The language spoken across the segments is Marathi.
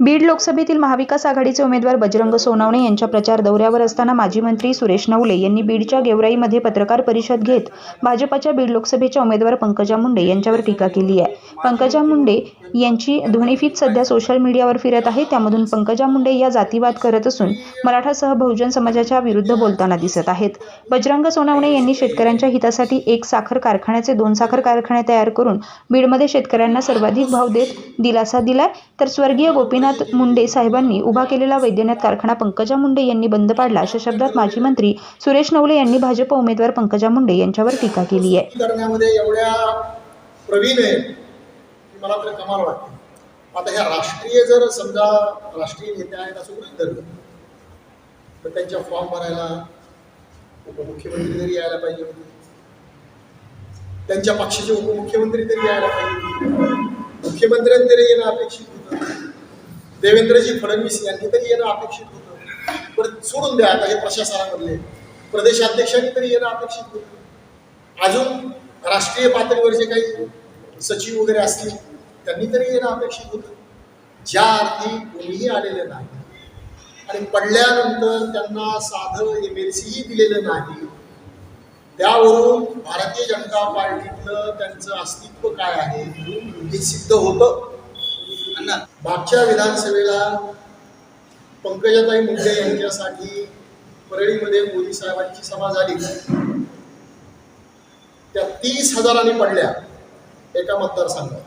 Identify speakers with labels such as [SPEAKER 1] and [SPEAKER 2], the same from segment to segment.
[SPEAKER 1] बीड लोकसभेतील महाविकास आघाडीचे उमेदवार बजरंग सोनवणे यांच्या प्रचार दौऱ्यावर असताना माजी मंत्री सुरेश नवले यांनी बीडच्या गेवराईमध्ये पत्रकार परिषद घेत भाजपाच्या बीड लोकसभेच्या उमेदवार पंकजा मुंडे यांच्यावर टीका केली आहे. पंकजा मुंडे यांची ध्वनिफीत सध्या सोशल मीडियावर फिरत आहे. त्यामधून पंकजा मुंडे या जातीवाद करत असून मराठासह बहुजन समाजाच्या विरुद्ध बोलताना दिसत आहेत. बजरंग सोनवणे यांनी शेतकऱ्यांच्या हितासाठी एक साखर कारखान्याचे दोन साखर कारखाने तयार करून बीडमध्ये शेतकऱ्यांना सर्वाधिक भाव देत दिलासा दिलाय. तर स्वर्गीय गोपीनाथ मुंडे साहेबांनी उभा केलेला वैद्यनाथ कारखाना पंकजा मुंडे यांनी बंद पाडला अशा शब्दात माजी मंत्री सुरेश नवले यांनी भाजप उमेदवार पंकजा मुंडे यांच्यावर टीका केली आहे.
[SPEAKER 2] करण्यामध्ये एवढ्या प्रवीण आहे मला तर कमाल वाटते. आता ह्या राष्ट्रीय जर समजा राष्ट्रीय नेते आहेत असं गृहित धरलं तर त्यांच्या फॉर्म भरायला उपमुख्यमंत्री तरी यायला पाहिजे होते. त्यांच्या पक्षाचे उपमुख्यमंत्री तरी यायला पाहिजे मुख्यमंत्र्यांनी तरी येणं अपेक्षित देवेंद्रजी फडणवीस यांनी तरी येणं अपेक्षित होतं. पण सोडून द्या आता हे प्रशासनामधले. प्रदेशाध्यक्षांनी तरी येणं अपेक्षित होतं. अजून राष्ट्रीय पातळीवर जे काही सचिव वगैरे असतील त्यांनी तरी येणं अपेक्षित होतं. ज्या अर्थी कोणीही आलेले नाही आणि पडल्यानंतर त्यांना साधं एम एल सीही दिलेलं नाही त्यावरून भारतीय जनता पार्टीतलं त्यांचं अस्तित्व काय आहे हे सिद्ध होतं. मागच्या विधानसभेला पंकजाताई मुंडे यांच्यासाठी परळीमध्ये मोदी साहेबांची सभा झाली. त्या तीस हजारांनी पडल्या एका मतदारसंघात.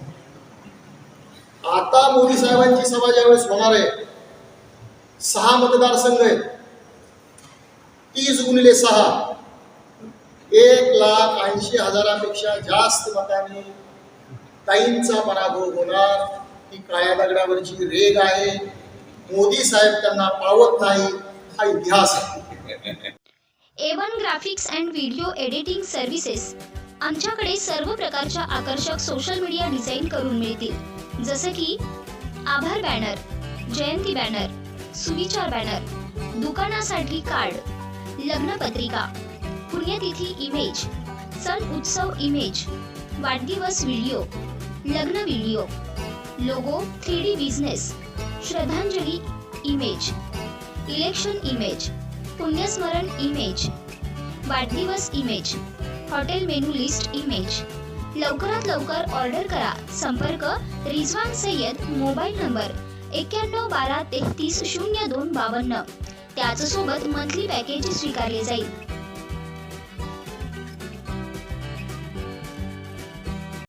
[SPEAKER 2] आता मोदी साहेबांची सभा ज्यावेळेस होणार आहे सहा मतदारसंघ आहेत. तीस गुणिले सहा एक लाख ऐंशी हजारापेक्षा जास्त मतांनी ताईंचा पराभव होणार. ही काळ्या दगडावरची रेग आहे. मोदी साहेब त्यांना पावत नाही. हा इतिहास आहे.
[SPEAKER 3] Avon graphics and video editing services आमच्याकडे सर्व प्रकारच्या आकर्षक सोशल मीडिया डिझाईन करून मिळतील. जसे की आभार बॅनर जयंती बॅनर सुविचार बॅनर दुकानासाठी कार्ड लग्नपत्रिका पुण्यतिथी इमेज सण उत्सव इमेज वाढदिवस व्हिडिओ लग्न video logo three D business श्रद्धांजली इमेज इलेक्शन इमेज पुण्यस्मरण इमेज वाढदिवस image hotel menu list image. लवकरात लवकर ऑर्डर करा. संपर्क रिझवान सय्यद मोबाईल नंबर एक्क्याण्णव बारा तेहतीस शून्य दोन बावन्न. त्याचसोबत मंथली पॅकेज स्वीकारले जाईल.